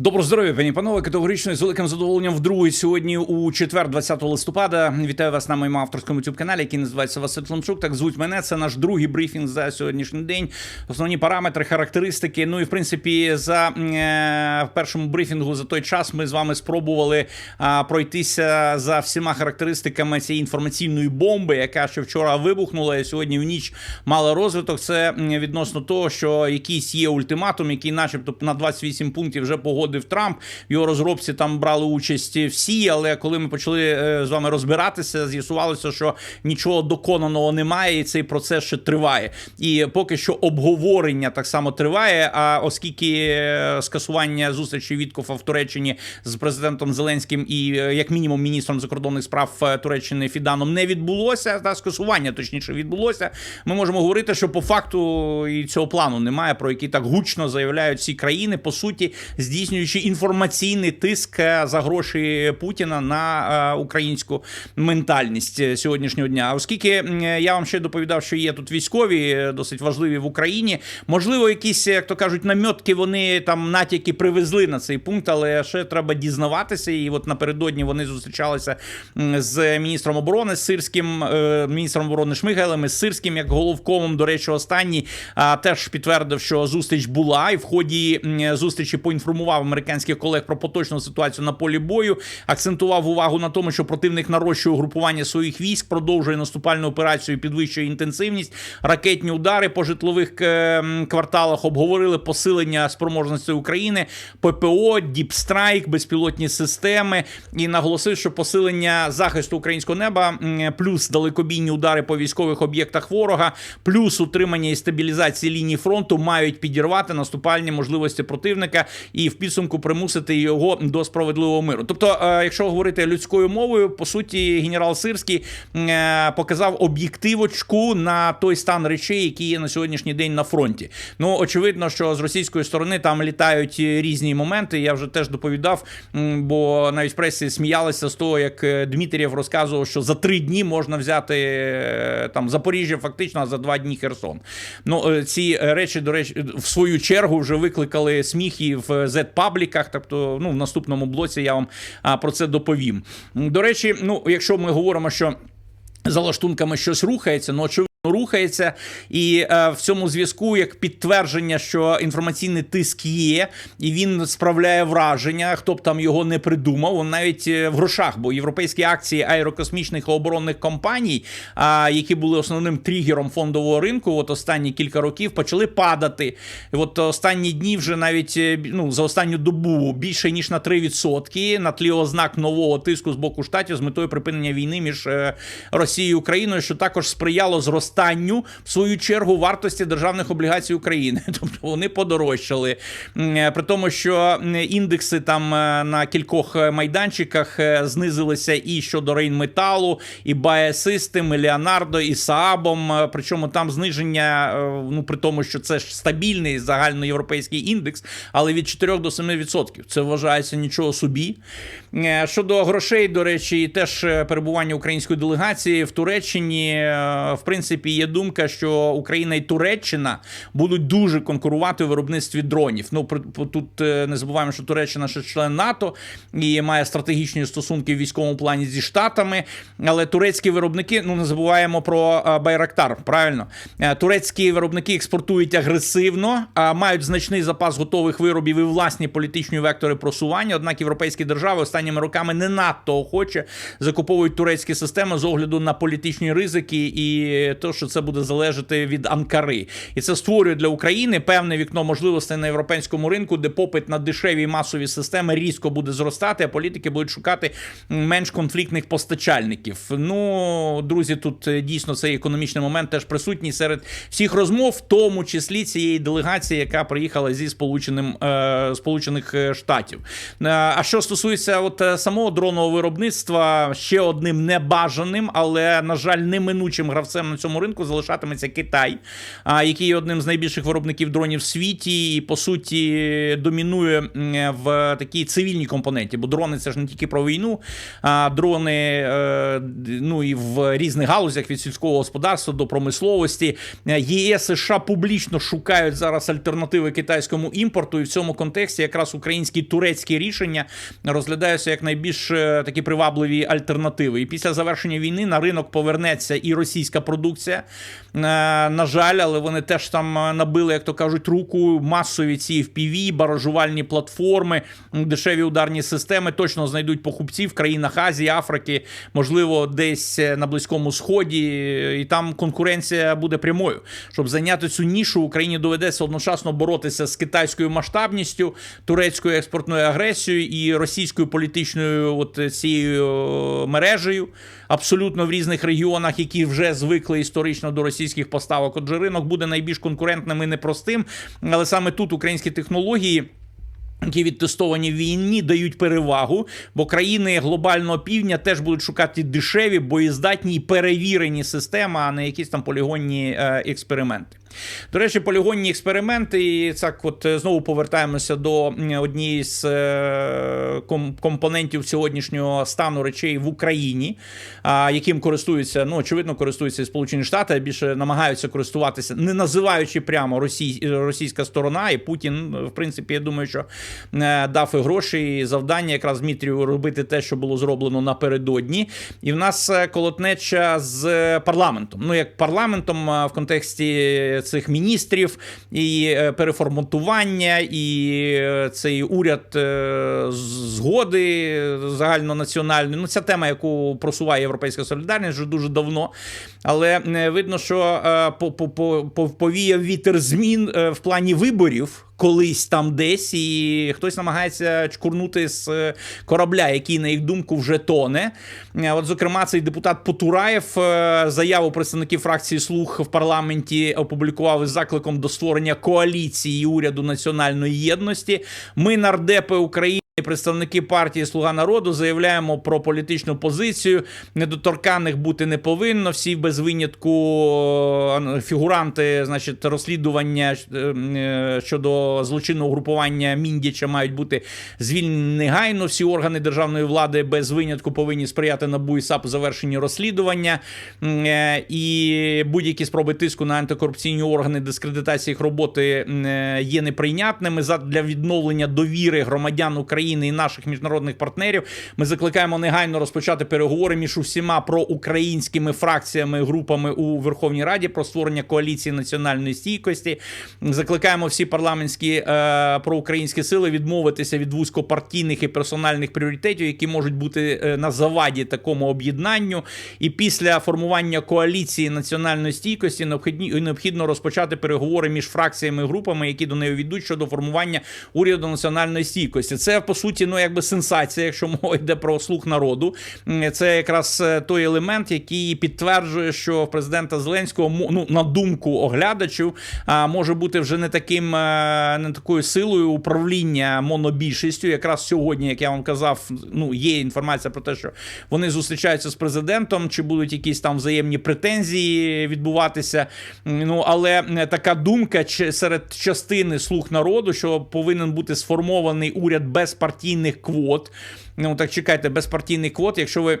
Добро здоров'я, пані панове. Категорично з великим задоволенням вдруге сьогодні у четвер, 20 листопада. Вітаю вас на моєму авторському youtube каналі, який називається Василь Тлумчук. Так звуть мене. Це наш другий брифінг за сьогоднішній день. Основні параметри, характеристики. Ну і в принципі, за е, першому брифінгу за той час ми з вами спробували е, пройтися за всіма характеристиками цієї інформаційної бомби, яка ще вчора вибухнула і сьогодні в ніч мала розвиток. Це відносно того, що якийсь є ультиматум, який, начебто, на 28 пунктів вже погодив Трамп. В його розробці там брали участь всі, але коли ми почали е, з вами розбиратися, з'ясувалося, що нічого доконаного немає, і цей процес ще триває. І поки що обговорення так само триває. А оскільки е, скасування зустрічі Віткофа в Туреччині з президентом Зеленським і е, як мінімум міністром закордонних справ Туреччини Фіданом не відбулося, та скасування точніше відбулося. Ми можемо говорити, що по факту і цього плану немає, про який так гучно заявляють всі країни, по суті, здійснюючи інформаційний тиск е, за гроші Путіна на е, українську ментальність сьогоднішнього дня. Оскільки я вам ще доповідав, що є тут військові е, досить важливі в Україні, можливо, якісь, як то кажуть, намьотки вони там натяки привезли на цей пункт, але ще треба дізнаватися. І от напередодні вони зустрічалися з міністром оборони з Сирським, міністром оборони Шмигалем і з Сирським як головкомом. До речі, останній теж підтвердив, що зустріч була, і в ході зустрічі поінформував американських колег про поточну ситуацію на полі бою. Акцентував увагу на тому, що противник нарощує угрупування своїх військ, продовжує наступальну операцію, підвищує інтенсивність, ракетні удари по житлових е, кварталах. Обговорили посилення спроможності України, ППО, Діпстрайк, безпілотні системи і наголосив, що посилення захисту українського неба, плюс далекобійні удари по військових об'єктах ворога, плюс утримання і стабілізації лінії фронту мають підірвати наступальні можливості противника і в підсумку примусити його до справедливого миру. Тобто, е, якщо говорити людською мовою, по суті, генерал Сирський е, показав об'єктивочку на той стан речей, які є на сьогоднішній день на фронті. Ну очевидно, що з російської сторони там літають різні моменти. Я вже теж доповідав, бо навіть в пресі сміялися з того, як е, Дмитрієв розказував, що за три дні можна взяти там Запоріжжя, фактично, а за два дні Херсон. Ну ці речі, до речі, в свою чергу вже викликали сміх і в Z-пабліках. Тобто, ну в наступному блоці я вам про це доповім. До речі, ну якщо ми говоримо, що за лаштунками щось рухається, ну очевидно. Рухається, і е, в цьому зв'язку як підтвердження, що інформаційний тиск є, і він справляє враження, хто б там його не придумав, навіть е, в грошах, бо європейські акції аерокосмічних оборонних компаній, а, які були основним тригером фондового ринку, от останні кілька років почали падати. І от останні дні вже навіть е, ну, за останню добу більше ніж на 3% на тлі ознак нового тиску з боку штатів з метою припинення війни між е, Росією і Україною, що також сприяло зростанню в свою чергу вартості державних облігацій України. Тобто вони подорожчали. Е, При тому, що індекси там е, на кількох е, майданчиках знизилися і щодо Рейнметалу, і Bae-System, і Leonardo, і. Е, Причому там зниження, ну при тому, що це ж стабільний загальноєвропейський індекс, але від 4 до 7%. Це вважається нічого собі. Щодо грошей, до речі, і теж перебування української делегації в Туреччині, в принципі, є думка, що Україна і Туреччина будуть дуже конкурувати у виробництві дронів. Ну тут е, не забуваємо, що Туреччина ще член НАТО і має стратегічні стосунки в військовому плані зі Штатами. Але турецькі виробники, ну не забуваємо про е, Байрактар. Правильно, Е, турецькі виробники експортують агресивно, а мають значний запас готових виробів і власні політичні вектори просування. Однак європейські держави останніми роками не надто охоче закуповують турецькі системи з огляду на політичні ризики і те, що це буде залежати від Анкари. І це створює для України певне вікно можливостей на європейському ринку, де попит на дешеві масові системи різко буде зростати, а політики будуть шукати менш конфліктних постачальників. Ну, друзі, тут е, дійсно цей економічний момент теж присутній серед всіх розмов, в тому числі цієї делегації, яка приїхала зі сполученим е, Сполучених е, Штатів. Е, А що стосується от самого дронного виробництва, ще одним небажаним, але на жаль, неминучим гравцем на цьому китайському ринку залишатиметься Китай, який є одним з найбільших виробників дронів в світі, і по суті домінує в такій цивільній компоненті. Бо дрони це ж не тільки про війну, а дрони е, ну і в різних галузях від сільського господарства до промисловості. Е, ЄС США публічно шукають зараз альтернативи китайському імпорту, і в цьому контексті якраз українські турецькі рішення розглядаються як найбільш е, такі привабливі альтернативи. І після завершення війни на ринок повернеться і російська продукція. Е, На жаль, але вони теж там е, набили, як то кажуть, руку масові ці FPV, баражувальні платформи, дешеві ударні системи. Точно знайдуть покупців в країнах Азії, Африки, можливо, десь е, на Близькому Сході, і там конкуренція буде прямою. Щоб зайняти цю нішу, Україні доведеться одночасно боротися з китайською масштабністю, турецькою експортною агресією і російською політичною от цією е, мережею, абсолютно в різних регіонах, які вже звикли історично до російських поставок. Отже, ринок буде найбільш конкурентним і непростим, але саме тут українські технології. Які відтестовані в війні дають перевагу, бо країни глобального півдня теж будуть шукати дешеві, боєздатні і перевірені системи, а не якісь там полігонні е, експерименти. До речі, полігонні експерименти, і так от е, знову повертаємося до однієї з е, компонентів сьогоднішнього стану речей в Україні, яким користуються, ну очевидно, користуються Сполучені Штати, а більше намагаються користуватися, не називаючи прямо росій, російська сторона, і Путін, в принципі, я думаю, що е, дав і гроші, і завдання якраз Дмитрію робити те, що було зроблено напередодні. І в нас колотнеча з парламентом. Ну, як парламентом в контексті цих міністрів, і е, переформатування, і е, цей уряд е, згоди загальнонаціональної. Ну, ця тема, яку просуває Європейська солідарність вже дуже давно. Але видно, що по- по- по- по- повіяв вітер змін в плані виборів. Колись там десь, і хтось намагається чкурнути з е, корабля, який, на їх думку, вже тоне. Е, От, зокрема, цей депутат Потураєв е, заяву представників фракції слуг в парламенті опублікував із закликом до створення коаліції уряду національної єдності. Ми, нардепи України. Представники партії Слуга народу заявляємо про політичну позицію. Недоторканих бути не повинно. Всі без винятку е, фігуранти, значить, розслідування е, е, щодо злочинного групування Міндіча мають бути звільнені негайно. Всі органи державної влади без винятку повинні сприяти НАБУ і САП завершенні розслідування. І будь-які спроби тиску на антикорупційні органи дискредитації їх роботи є неприйнятними. Задля відновлення довіри громадян України і наших міжнародних партнерів. Ми закликаємо негайно розпочати переговори між усіма проукраїнськими фракціями, групами у Верховній Раді про створення коаліції національної стійкості. Закликаємо всі парламентські е, проукраїнські сили відмовитися від вузькопартійних і персональних пріоритетів, які можуть бути е, на заваді такому об'єднанню. І після формування коаліції національної стійкості необхідні- необхідно розпочати переговори між фракціями і групами, які до неї ведуть щодо формування уряду національної стійкості. Це по суті, ну якби сенсація, якщо мова йде про слух народу. Це якраз е, той елемент, який підтверджує, що президента Зеленського ну, на думку оглядачів може бути вже не таким е, не такою силою управління монобільшістю. Якраз сьогодні, як я вам казав, ну є інформація про те, що вони зустрічаються з президентом, чи будуть якісь там взаємні претензії відбуватися. Ну але така думка чи- серед частини слуг народу, що повинен бути сформований уряд без партійних квот. Ну так чекайте, без партійних квот, якщо ви.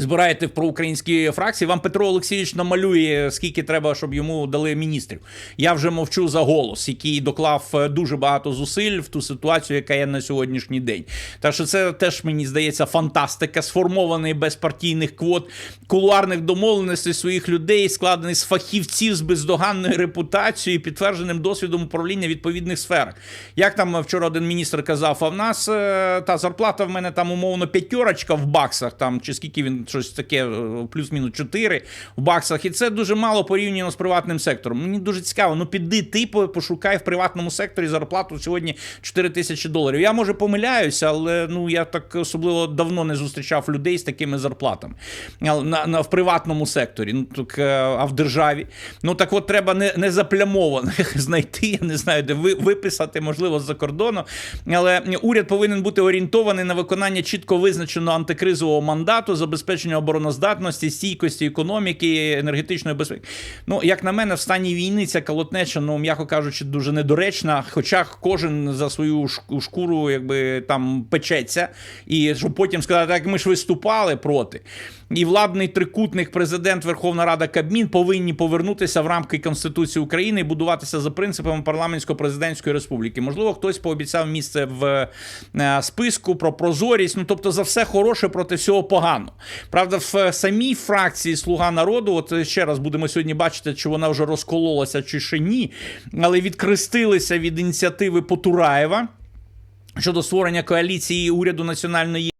Збираєте в проукраїнські фракції, вам Петро Олексійович намалює, скільки треба, щоб йому дали міністрів. Я вже мовчу за голос, який доклав е, дуже багато зусиль в ту ситуацію, яка є на сьогоднішній день. Так що це теж мені здається фантастика, сформований без партійних квот, кулуарних домовленостей своїх людей, складений з фахівців з бездоганною репутацією і підтвердженим досвідом управління відповідних сферах. Як там вчора один міністр казав, а в нас е, та зарплата в мене там умовно п'ятерочка в баксах, там чи скільки він щось таке, е, плюс-мінус 4 в баксах, і це дуже мало порівняно з приватним сектором. Мені дуже цікаво. Ну піди ти пошукай в приватному секторі зарплату сьогодні 4 тисячі доларів. Я може помиляюся, але ну я так особливо давно не зустрічав людей з такими зарплатами на, на в приватному секторі. Ну так е, а в державі. Ну так от треба не, не заплямованих знайти. Я не знаю, де ви виписати, можливо, з-за кордону. Але уряд повинен бути орієнтований на виконання чітко визначеного антикризового мандату, забезпечення забезпечення обороноздатності, стійкості економіки, енергетичної безпеки. Ну, як на мене, в стані війни ця колотнеча, ну м'яко кажучи, дуже недоречна. Хоча кожен за свою шкуру, якби там печеться, і щоб потім сказати, так ми ж виступали проти. І владний трикутник, президент, Верховна Рада, Кабмін повинні повернутися в рамки Конституції України і будуватися за принципами парламентсько-президентської республіки. Можливо, хтось пообіцяв місце в е, списку про прозорість. Ну тобто, за все хороше проти всього погано. Правда, в самій фракції Слуга народу, от ще раз будемо сьогодні бачити, чи вона вже розкололася, чи ще ні, але відкрестилися від ініціативи Потураєва щодо створення коаліції уряду національної. Е,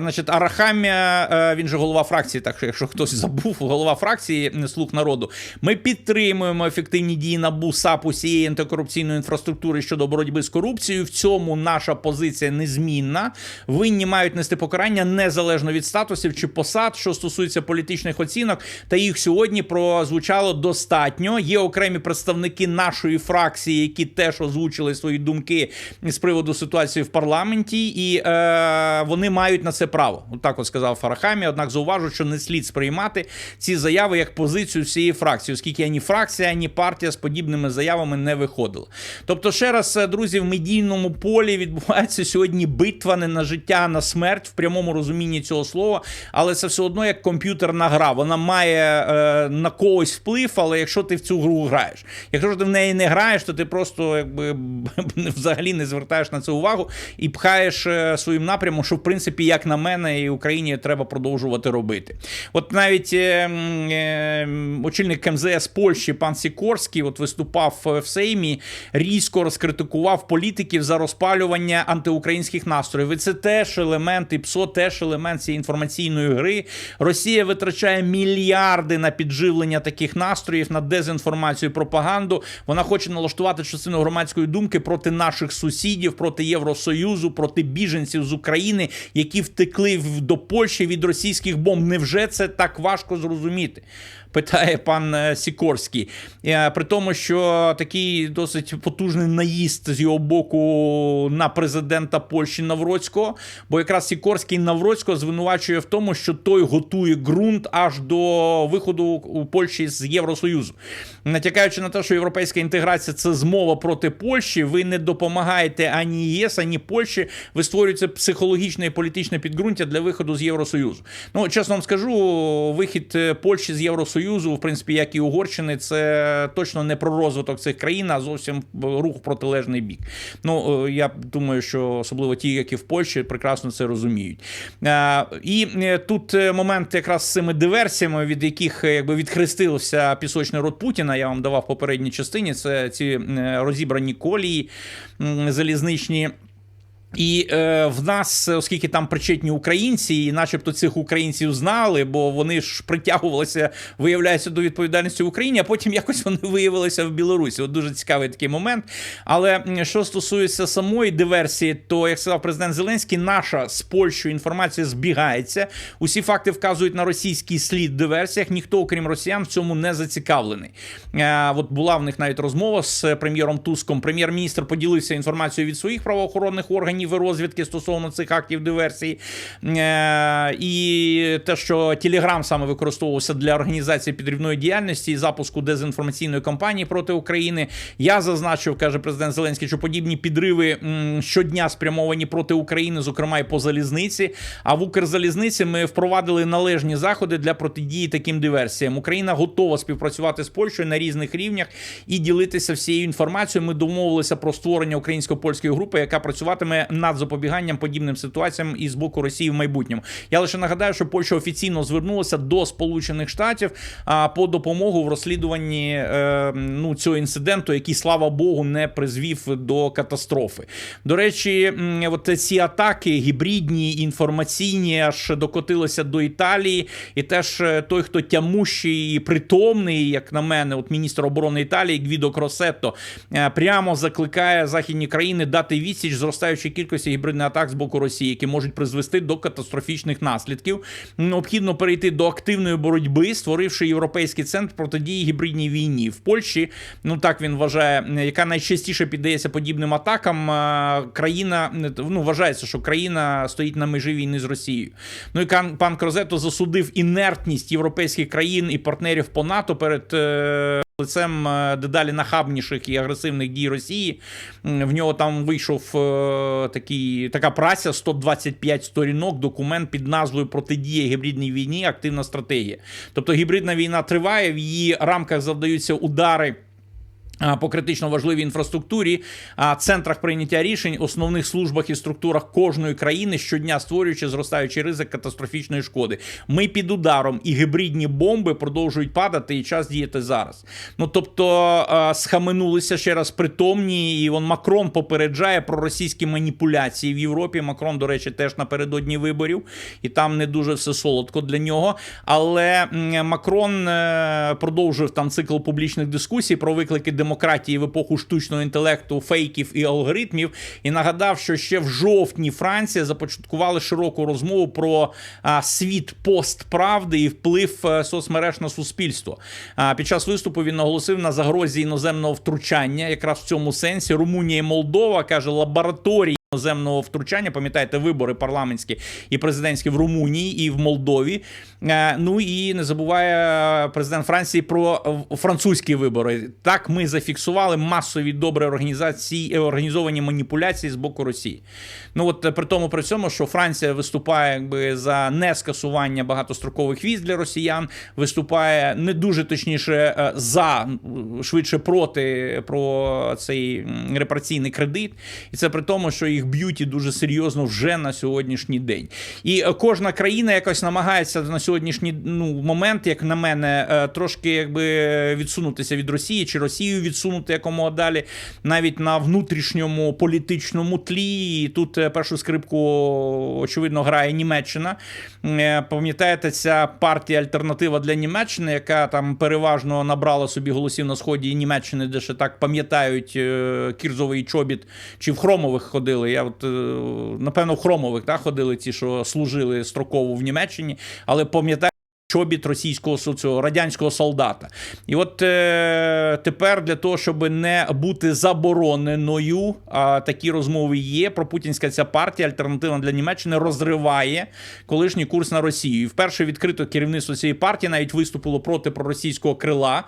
значить, Арахамія, е, він же голова фракції, так що якщо хтось забув, голова фракції е, Слуг народу. Ми підтримуємо ефективні дії НАБУ, САП усієї антикорупційної інфраструктури щодо боротьби з корупцією. В цьому наша позиція незмінна. Винні мають нести покарання незалежно від статусів чи посад, що стосується політичних оцінок. Та їх сьогодні прозвучало достатньо. Є окремі представники нашої фракції, які теж озвучили свої думки з приводу ситуації в парламенті, і е, вони мають на це право. Отак от сказав Фарахамі. Однак зауважу, що не слід сприймати ці заяви як позицію всієї фракції, оскільки ані фракція, ані партія з подібними заявами не виходила. Тобто, ще раз, е, друзі, в медійному полі відбувається сьогодні битва не на життя, а на смерть в прямому розумінні цього слова, але це все одно як комп'ютерна гра. Вона має е, на когось вплив, але якщо ти в цю гру граєш, якщо ж ти в неї не граєш, то ти просто якби взагалі не звертаєш на це увагу і пхаєш е, своїм напрямом, що в принципі, як на мене, і Україні треба продовжувати робити. От навіть е, е, очільник МЗС Польщі пан Сікорський от виступав е, в Сеймі, різко розкритикував політиків за розпалювання антиукраїнських настроїв. І це теж елемент, і ПСО теж елемент цієї інформаційної гри. Росія витрачає мільярди на підживлення таких настроїв, на дезінформацію, пропаганду. Вона хоче налаштувати частину громадської думки проти наших сусідів, проти Євросоюзу, проти біженців з України, які втекли до Польщі від російських бомб. Невже це так важко зрозуміти? Питає пан е, Сікорський. Е, При тому, що такий досить потужний наїзд з його боку на президента Польщі Навроцького, бо якраз Сікорський Навроцького звинувачує в тому, що той готує ґрунт аж до виходу у Польщі з Євросоюзу. Натякаючи на те, що європейська інтеграція це змова проти Польщі, ви не допомагаєте ані ЄС, ані Польщі. Ви створюєте психологічне і політичне підґрунтя для виходу з Євросоюзу. Ну, чесно вам скажу, вихід е, Польщі з Євросоюзу, в принципі, як і Угорщини, це точно не про розвиток цих країн, а зовсім рух в протилежний бік. Ну, е, я думаю, що особливо ті, які в Польщі, прекрасно це розуміють. Е, І е, тут е, момент якраз з цими диверсіями, від яких е, якби відхрестився пісочний рот Путіна. Я вам давав попередній частині. Це ці е, розібрані колії залізничні. І е, в нас, оскільки там причетні українці, і начебто цих українців знали, бо вони ж притягувалися, виявляється, до відповідальності в Україні, а потім якось вони виявилися в Білорусі. От дуже цікавий такий момент. Але що стосується самої диверсії, то як сказав президент Зеленський, наша з Польщею інформація збігається. Усі факти вказують на російський слід в диверсіях. Ніхто, окрім росіян, в цьому не зацікавлений. Е, от була в них навіть розмова з прем'єром Туском. Прем'єр-міністр поділився інформацією від своїх правоохоронних органів і розвідки стосовно цих актів диверсії. Е, і те, що Телеграм саме використовувався для організації підривної діяльності і запуску дезінформаційної кампанії проти України. Я зазначив, каже президент Зеленський, що подібні підриви щодня спрямовані проти України, зокрема і по залізниці. А в Укрзалізниці ми впровадили належні заходи для протидії таким диверсіям. Україна готова співпрацювати з Польщею на різних рівнях і ділитися всією інформацією. Ми домовилися про створення українсько-польської групи, яка працюватиме над запобіганням подібним ситуаціям і з боку Росії в майбутньому. Я лише нагадаю, що Польща офіційно звернулася до Сполучених Штатів а, по допомогу в розслідуванні е, ну, цього інциденту, який, слава Богу, не призвів до катастрофи. До речі, от ці атаки гібридні, інформаційні, аж докотилися до Італії, і теж е, той, хто тямущий і притомний, як на мене, от міністр оборони Італії Гвідо Кросетто, е, прямо закликає західні країни дати відсіч зростаючій кількості гібридних атак з боку Росії, які можуть призвести до катастрофічних наслідків. Необхідно перейти до активної боротьби, створивши європейський центр протидії гібридній війні в Польщі. Ну так він вважає, яка найчастіше піддається подібним атакам. е, Країна ну вважається, що країна стоїть на межі війни з Росією. Ну і пан Крозето засудив інертність європейських країн і партнерів по НАТО перед. Лицем е, дедалі нахабніших і агресивних дій Росії в нього там вийшов е, такий, така праця 125 сторінок, документ під назвою Протидія гібридній війні. Активна стратегія. Тобто гібридна війна триває, в її рамках завдаються удари. По критично важливій інфраструктурі, центрах прийняття рішень, основних службах і структурах кожної країни щодня створюючи зростаючий ризик катастрофічної шкоди. Ми під ударом і гібридні бомби продовжують падати, і час діяти зараз. Ну тобто схаменулися ще раз притомні, і он Макрон попереджає про російські маніпуляції в Європі. Макрон, до речі, теж напередодні виборів, і там не дуже все солодко для нього. Але Макрон е, продовжив там цикл публічних дискусій про виклики демократії в епоху штучного інтелекту, фейків і алгоритмів. І нагадав, що ще в жовтні Франція започаткували широку розмову про а, світ постправди і вплив е, соцмереж на суспільство. А, під час виступу він наголосив на загрозі іноземного втручання, якраз в цьому сенсі. Румунія і Молдова каже лабораторії. Іноземного втручання, пам'ятаєте, вибори парламентські і президентські в Румунії і в Молдові. Е, Ну і не забуває президент Франції про французькі вибори. Так ми зафіксували масові добре організації е, організовані маніпуляції з боку Росії. Ну от е, при тому при цьому, що Франція виступає якби за нескасування багатострокових віз для росіян, виступає не дуже точніше за швидше проти про цей репараційний кредит, і це при тому, що їх б'ють і дуже серйозно вже на сьогоднішній день. І е, кожна країна якось намагається на сьогоднішній ну, момент, як на мене, е, трошки якби відсунутися від Росії чи Росію відсунути якомога далі, навіть на внутрішньому політичному тлі. І тут е, першу скрипку очевидно грає Німеччина. Пам'ятаєте, ця партія Альтернатива для Німеччини, яка там переважно набрала собі голосів на сході Німеччини, де ще так пам'ятають кірзовий чобіт, чи в хромових ходили. Я от е, напевно в хромових та, ходили ті, що служили строково в Німеччині, але пам'ятаю. Чобіт російського соціо, радянського солдата. І от е, тепер для того, щоб не бути забороненою, а такі розмови є. Пропутінська ця партія, альтернативна для Німеччини, розриває колишній курс на Росію. І вперше відкрито керівництво цієї партії навіть виступило проти проросійського крила,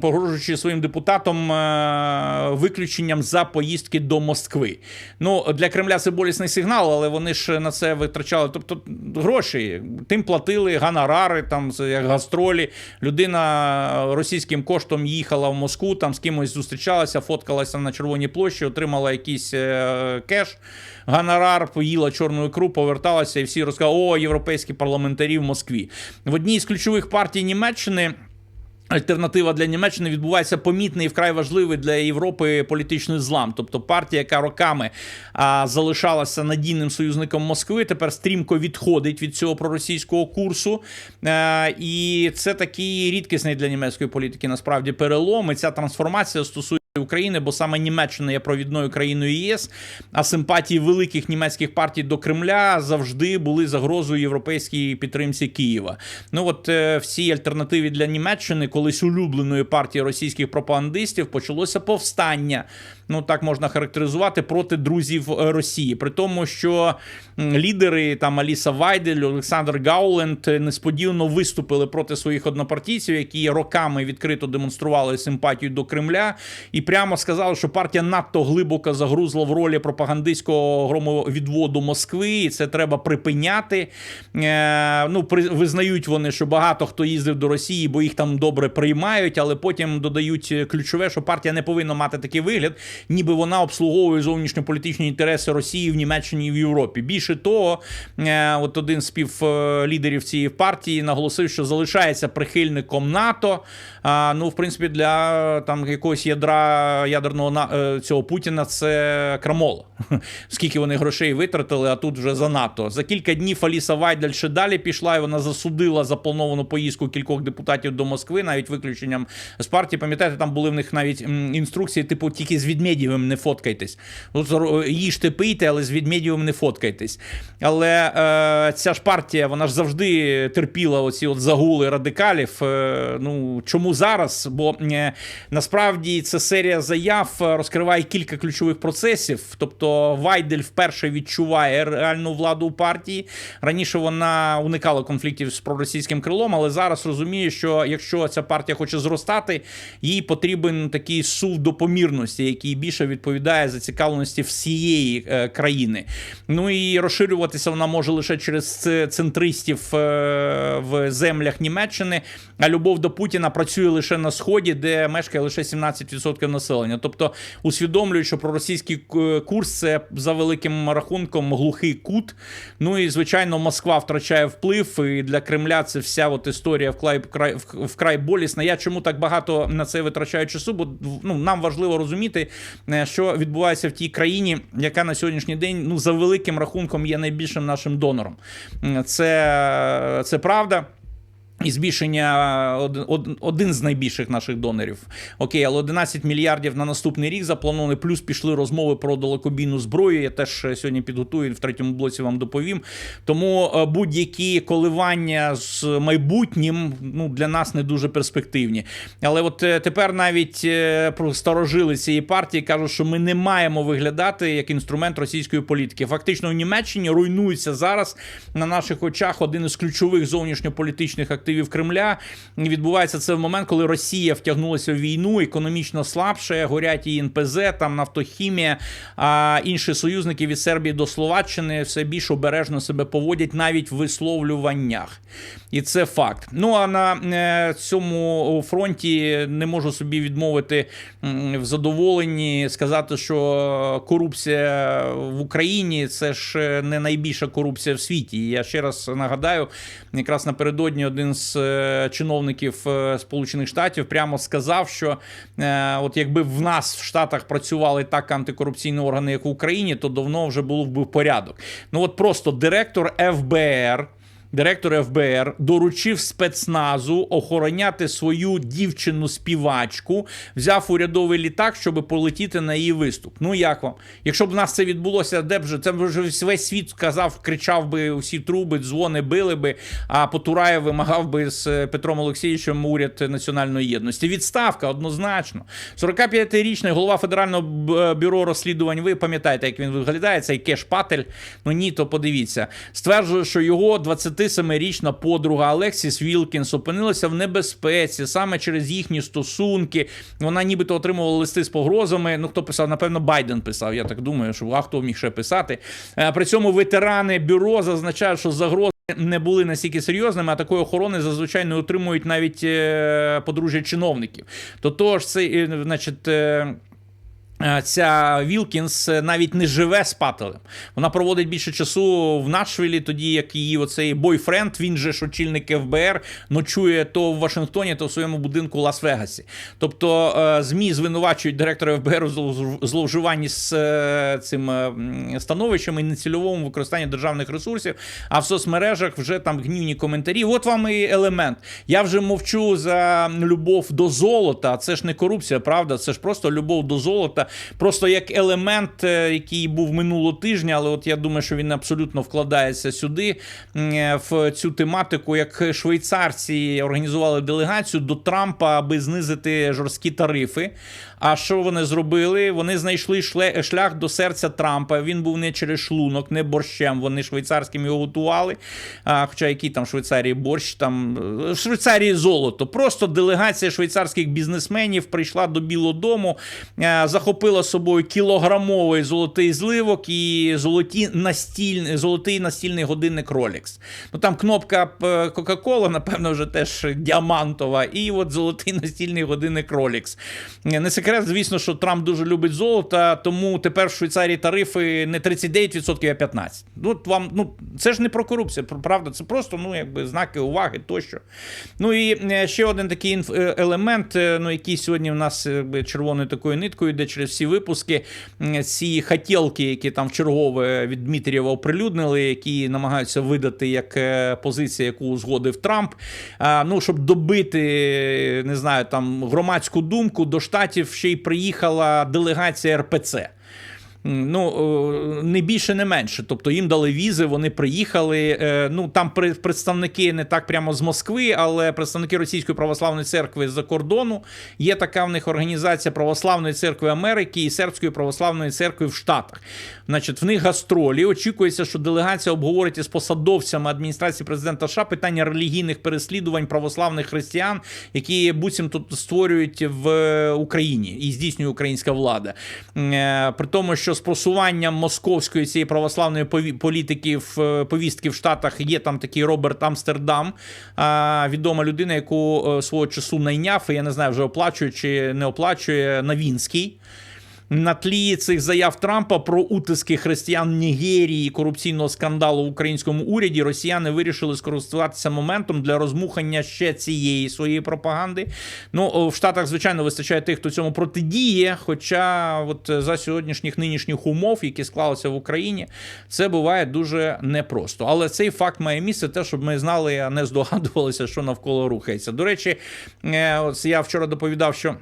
погрожуючи своїм депутатам е, виключенням за поїздки до Москви. Ну для Кремля це болісний сигнал, але вони ж на це витрачали. Тобто гроші тим платили гонорари, там як гастролі. Людина російським коштом їхала в Москву, там з кимось зустрічалася, фоткалася на Червоній площі, отримала якийсь е, кеш, гонорар, поїла чорну ікру, поверталася, і всі розказали, о, європейські парламентарі в Москві. В одній з ключових партій Німеччини. Альтернатива для Німеччини відбувається помітний і вкрай важливий для Європи політичний злам. Тобто партія, яка роками а, залишалася надійним союзником Москви, тепер стрімко відходить від цього проросійського курсу. А, і це такий рідкісний для німецької політики насправді перелом. І ця трансформація стосується. України, бо саме Німеччина є провідною країною ЄС, а симпатії великих німецьких партій до Кремля завжди були загрозою європейській підтримці Києва. Ну от е, всій альтернативі для Німеччини, колись улюбленої партії російських пропагандистів, почалося повстання. Ну так можна характеризувати проти друзів е, Росії. При тому, що лідери там Аліса Вайдель, Олександр Гауленд е, несподівано виступили проти своїх однопартійців, які роками відкрито демонстрували симпатію до Кремля, і прямо сказали, що партія надто глибоко загрузла в ролі пропагандистського громовідводу Москви, і це треба припиняти. Е, ну, при, визнають вони, що багато хто їздив до Росії, бо їх там добре приймають, але потім додають ключове, що партія не повинна мати такий вигляд, ніби вона обслуговує зовнішньополітичні інтереси Росії в Німеччині і в Європі. Більше того, е, от один з співлідерів цієї партії наголосив, що залишається прихильником НАТО. Ну, в принципі, для там якогось ядра ядерного е, цього Путіна це крамола. Скільки вони грошей витратили, а тут вже за НАТО. За кілька днів Аліса Вайдель ще далі пішла, і вона засудила заплановану поїздку кількох депутатів до Москви, навіть виключенням з партії. Пам'ятаєте, там були в них навіть інструкції, типу, тільки з відміною Відмєдєвим не фоткайтесь. От зро- їжте пийте, але з Відмєдєвим не фоткайтесь. Але е, ця ж партія, вона ж завжди терпіла оці от загули радикалів. Е, ну чому зараз? Бо е, насправді це серія заяв е, розкриває кілька ключових процесів. Тобто Вайдель вперше відчуває реальну владу у партії. Раніше вона уникала конфліктів з проросійським крилом, але зараз розуміє, що якщо ця партія хоче зростати, їй потрібен такий сув до помірності, який більше відповідає зацікавленості всієї е, країни. Ну і розширюватися вона може лише через центристів е, в землях Німеччини. А любов до Путіна працює лише на сході, де мешкає лише 17% населення. Тобто усвідомлюють, що проросійський е, курс це за великим рахунком глухий кут. Ну і звичайно, Москва втрачає вплив. І для Кремля це вся от історія вкрай, вкрай, болісна. Я чому так багато на це витрачаю часу? Бо ну, нам важливо розуміти, що відбувається в тій країні, яка на сьогоднішній день ну за великим рахунком є найбільшим нашим донором. Це, це правда. І збільшення од- од- один з найбільших наших донорів. Окей, але 11 мільярдів на наступний рік заплановано. Плюс пішли розмови про далекобійну зброю. Я теж сьогодні підготую в третьому блоці вам доповім. Тому е, будь-які коливання з майбутнім ну для нас не дуже перспективні. Але от е, тепер навіть е, старожили цієї партії кажуть, що ми не маємо виглядати як інструмент російської політики. Фактично в Німеччині руйнується зараз на наших очах один із ключових зовнішньополітичних активів Кремля. І відбувається це в момент, коли Росія втягнулася в війну, економічно слабше, горять і НПЗ, там нафтохімія, а інші союзники від Сербії до Словаччини все більш обережно себе поводять навіть в висловлюваннях. І це факт. Ну а на е, цьому фронті не можу собі відмовити в задоволенні сказати, що корупція в Україні це ж е, не найбільша корупція в світі. І я ще раз нагадаю, якраз напередодні один з е, чиновників е, Сполучених Штатів прямо сказав, що е, от якби в нас в Штатах працювали так антикорупційні органи, як в Україні, то давно вже був би порядок. Ну от просто директор ФБР. Директор ФБР доручив спецназу охороняти свою дівчину співачку, взяв урядовий літак, щоб полетіти на її виступ. Ну як вам? Якщо б в нас це відбулося, де б вже це вже весь світ сказав, кричав би усі труби, дзвони били би. А Потураєв вимагав би з е, Петром Олексійовичем уряд національної єдності. Відставка однозначно. 45-річний голова федерального бюро розслідувань. Ви пам'ятаєте, як він виглядає? Цей кеш Патель. Ну ні, то подивіться. Стверджує, що його 27-річна подруга Алексіс Вілкінс опинилася в небезпеці саме через їхні стосунки. Вона нібито отримувала листи з погрозами. Ну хто писав? Напевно, Байден писав. Я так думаю, що а хто міг ще писати. Е, При цьому ветерани бюро зазначають, що загрози. Не були настільки серйозними, а такої охорони зазвичай не отримують навіть е, подружжя чиновників. То тож це, е, значить. Е, Ця Вілкінс навіть не живе з Пателем. Вона проводить більше часу в Нашвілі, тоді як її оцей бойфренд, він же ж очільник ФБР, ночує то в Вашингтоні, то в своєму будинку у Лас-Вегасі. Тобто е, ЗМІ звинувачують директора ФБР у злов- зловживанні з е, цим становищем і нецільовому використанні державних ресурсів. А в соцмережах вже там гнівні коментарі. От вам і елемент. Я вже мовчу за любов до золота. Це ж не корупція, правда? Це ж просто любов до золота. Просто як елемент, е, який був минулого тижня, але от я думаю, що він абсолютно вкладається сюди е, в цю тематику, як швейцарці організували делегацію до Трампа, аби знизити жорсткі тарифи. А що вони зробили? Вони знайшли шлях до серця Трампа. Він був не через шлунок, не борщем. Вони швейцарським його готували. А, хоча який там в Швейцарії борщ, там е, в Швейцарії золото. Просто делегація швейцарських бізнесменів прийшла до Білого Дому, е, захопила з собою кілограмовий золотий зливок і золоті настіль... золотий настільний годинник Rolex. Ну там кнопка е, Coca-Cola, напевно, вже теж діамантова, і от золотий настільний годинник Rolex. Е, Не секрет, звісно, що Трамп дуже любить золото, тому тепер в Швейцарії тарифи не 39%, а 15%. Ну, вам, ну, це ж не про корупцію, правда, це просто ну, якби, знаки уваги тощо. Ну і е, ще один такий е, елемент, е, ну, який сьогодні в нас якби, червоною такою ниткою йде через всі випуски. Ці хотілки, які там чергове від Дмитрієва оприлюднили, які намагаються видати як позиція, яку узгодив Трамп. Ну, щоб добити, не знаю, там громадську думку до штатів, ще й приїхала делегація РПЦ. Ну не більше, не менше. Тобто їм дали візи, вони приїхали. Е, Ну там представники не так прямо з Москви, але представники Російської православної церкви з-за кордону. Є така в них організація Православної церкви Америки і Сербської православної церкви в Штатах. Значить, в них гастролі. Очікується, що делегація обговорить із посадовцями адміністрації президента США питання релігійних переслідувань православних християн, які буцім тут створюють в Україні і здійснює українська влада. Е, При тому, що з просуванням московської цієї православної політики в е, повістки в Штатах є там такий Роберт Амстердам, відома людина, яку е, свого часу найняв, і я не знаю, вже оплачує чи не оплачує Навінський. На тлі цих заяв Трампа про утиски християн Нігерії корупційного скандалу в українському уряді росіяни вирішили скористуватися моментом для розмухання ще цієї своєї пропаганди. Ну в Штатах, звичайно, вистачає тих, хто цьому протидіє. Хоча, от е, за сьогоднішніх нинішніх умов, які склалися в Україні, це буває дуже непросто. Але цей факт має місце, те, щоб ми знали, а не здогадувалися, що навколо рухається. До речі, е, я вчора доповідав, що.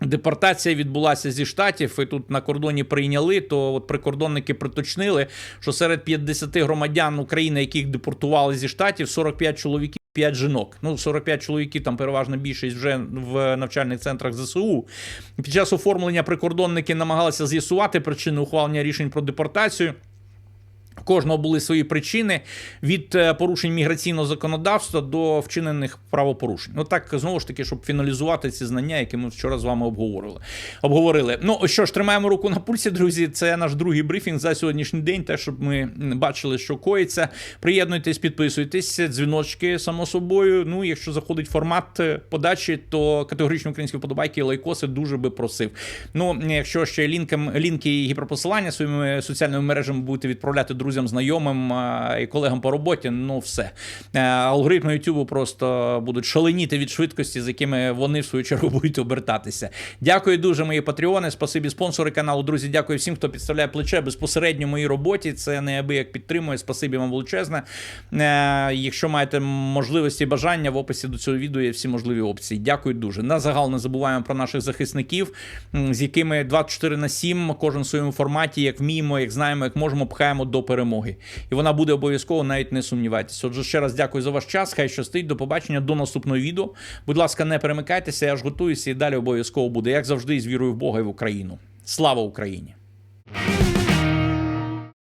Депортація відбулася зі штатів, і тут на кордоні прийняли. То от прикордонники приточнили, що серед 50 громадян України, яких депортували зі штатів, 45 чоловіків. 5 жінок. Ну, 45 чоловіків, там переважна більшість вже в навчальних центрах ЗСУ. Під час оформлення прикордонники намагалися з'ясувати причини ухвалення рішень про депортацію. Кожного були свої причини від е, порушень міграційного законодавства до вчинених правопорушень. Ну так знову ж таки, щоб фіналізувати ці знання, які ми вчора з вами обговорили. Обговорили. Ну що ж, тримаємо руку на пульсі, друзі. Це наш другий брифінг за сьогоднішній день. Те, щоб ми бачили, що коїться. Приєднуйтесь, підписуйтесь, дзвіночки, само собою. Ну, якщо заходить формат е, подачі, то категоричні українські вподобайки і лайкоси дуже би просив. Ну, якщо ще лінкам, лінки і гіперпосилання своїми соціальними мережами будете відправляти друзям, знайомим і колегам по роботі, ну все. Е, Алгоритми YouTube просто будуть шаленіти від швидкості, з якими вони в свою чергу будуть обертатися. Дякую дуже, мої патреони. Спасибі спонсори каналу. Друзі, дякую всім, хто підставляє плече безпосередньо моїй роботі. Це неабияк підтримує. Спасибі вам величезне. Е, Якщо маєте можливості і бажання, в описі до цього відео є всі можливі опції. Дякую дуже. На загал не забуваємо про наших захисників, з якими 24 на 7, кожен в своєму форматі, як вміємо, як знаємо, як можемо, пхаємо до перемоги. І вона буде обов'язково, навіть не сумніватися. Отже, ще раз дякую за ваш час. Хай щастить. До побачення, до наступного відео. Будь ласка, не перемикайтеся, я ж готуюся і далі обов'язково буде. Як завжди, з вірою в Бога і в Україну. Слава Україні!